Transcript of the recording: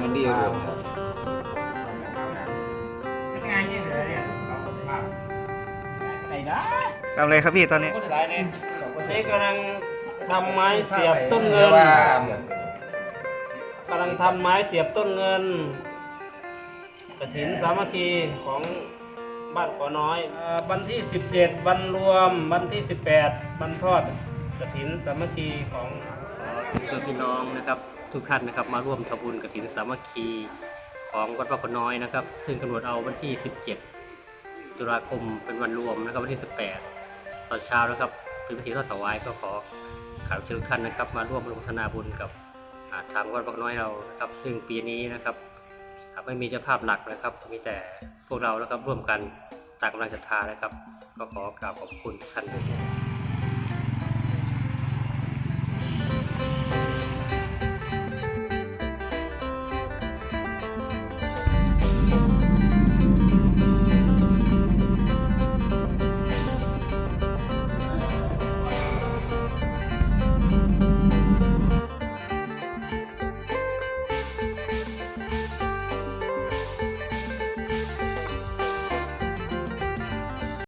มันดีเลยเป็นไงเนี่ยเหรอเนี่ยเราทำอะไรครับพี่ตอนนี้นี่ยนี่กำลังทำไม้เสียบต้นเงินกำลังทำไม้เสียบต้นเงินกระถินสามัคคีของบ้านขอน้อยวันที่สิบเจ็ดวันรวมวันที่สิบแปดวันทอดกระถินสามัคคีของเพื่อนพี่น้องนะครับ ทุกท่านนะครับ มาร่วมทำบุญกฐินสามัคคีของวัดพระขน้อยนะครับ ซึ่งกำหนดเอาวันที่ 17 ตุลาคมเป็นวันรวมนะครับวันที่ 18 ตอนเช้านะครับเป็นพิธีทอดถวายก็ขอข่าวเชิญทุกท่านนะครับ มาร่วมอนุโมทนาบุญกับทางวัดพระน้อยเรานะครับ ซึ่งปีนี้นะครับไม่มีเจ้าภาพหลักนะครับ มีแต่พวกเรานะครับร่วมกันต่างกำลังศรัทธานะครับ ก็ขอกราบขอบคุณทุกท่านด้วย